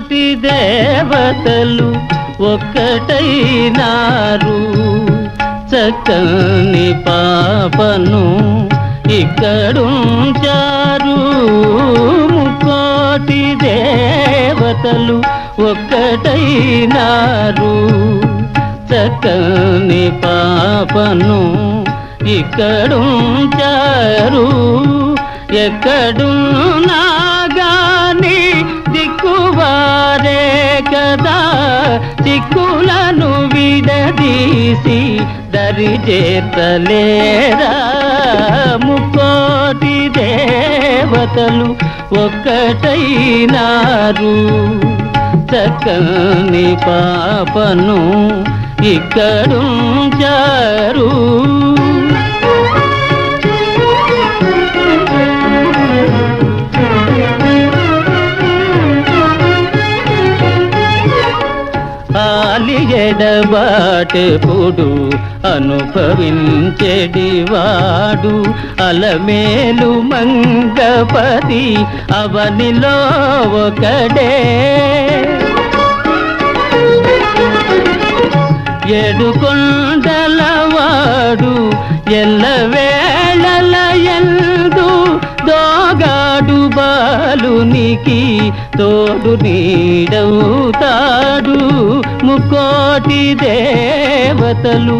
ముక్కోటి దేవతలు ఒక్కటైనారు. చక్కని పాపను ఇక్కడుంచారు. ముకోటి దేవతలు ఒక్కటైనారు. చక్కని పాపను ఇక్కడుంచారు. ఎక్కడున్నారు చిక్కులను విడదీసి దరి చేతలేరా ముక్కోటి దేవతలు ఒక్కటైనారు. చక్కని పాపను ఇక్కడుంచారు. ఆలియడబాటెప్పుడు అనుభవించెడివాడు అలమేలు మంగపతి అవనిలో ఒకడే. ఏడుకొండలవాడు ఎల్లవేళల ఎందు దోగాడు బాలునికి తోడు నీడవుతాడు ముకోటి దేవతలు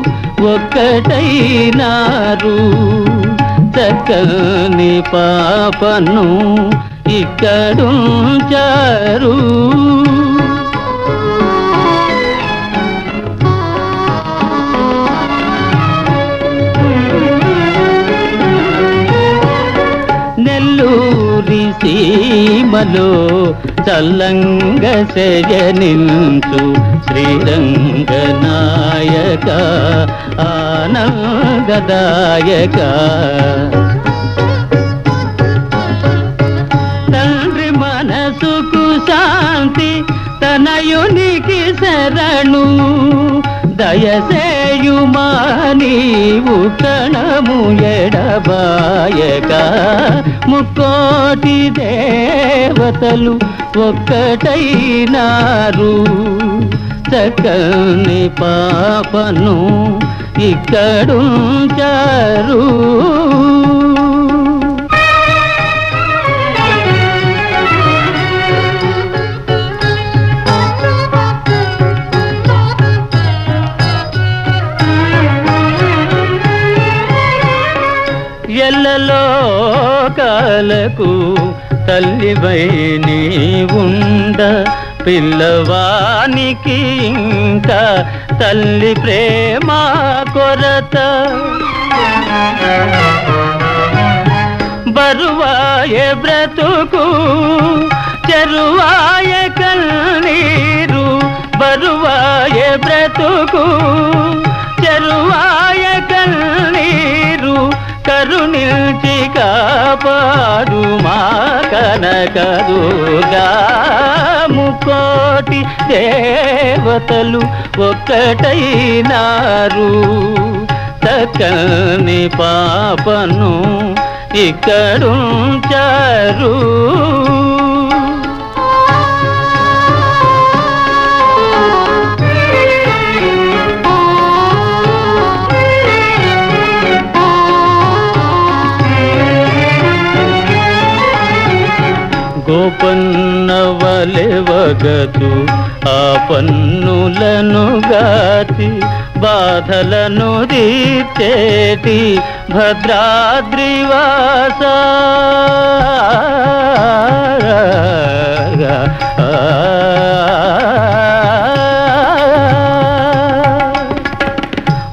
ఒక్కటైనారు. చక్కని పాపను ఇక్కడుంచారు నెల్లూరి సీమలో చల్లంగ శయనించు శ్రీరంగ నాయక ఆనందదాయక. తండ్రి మనసుకు శాంతి తనయునికి శరణు. దయసే దయసేయుమా నీవు కణము ఎడబాయక ముక్కోటి దేవతలు ఒక్కటైనారు చక్కని పాపను ఇక్కడుంచారు ఎల్లలో కాలకు తల్లివై నీ ఉండ పిల్లవానికి ఇంకా తల్లి ప్రేమ కొరత. బరువాయ బ్రతుకు చెరువాయ కన్నీరు. బరువాయ బ్రతుకు చెరువాయ కన్నీరు. కరుణించి కాపాడు మా కనకదుగా ముకోటి దేవతలు ఒక్కటైనారు. చక్కని పాపను ఇక్కడుంచారు. గోపన్నవలెవగదు ఆ పన్నులను గాచి బాధలను తీర్చేటి భద్రాద్రివాస.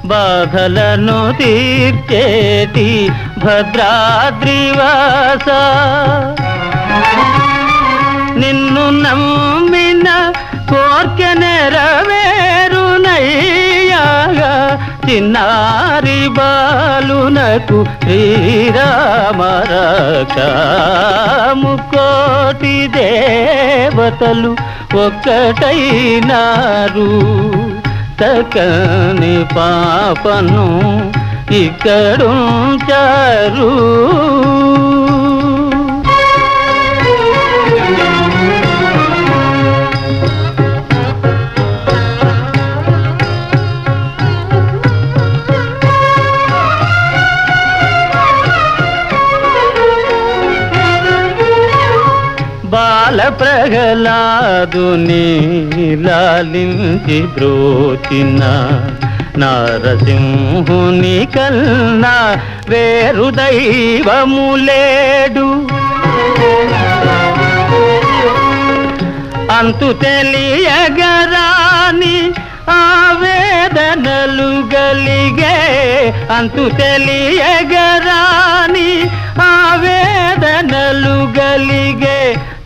బాధలను తీర్చేటి భద్రాద్రివాస. నిన్ను నమ్మిన కోర్క నెరవేరునయ్యాగా చిన్నారి బాలునకు శ్రీరామరకాముకోటి దేవతలు ఒక్కటైనారు. తకని పాపను ఇక్కడుంచారు. ప్రహ్లాదుని లాలించి బ్రోచిన నరసింహుని కన్నా వేరు దైవము లేడు. అంతు తెలియగరాని ఆవేదనలు గలిగే అంతు తెలియగరాని ఆవేదనలు గలి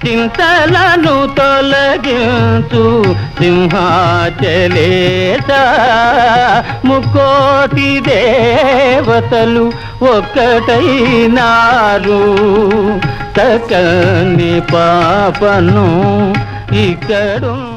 చింతలను తొలగించు సింహాచలేత. ముకోటి దేవతలు ఒక్కటైనారు. తకని పాపను ఇక్కడు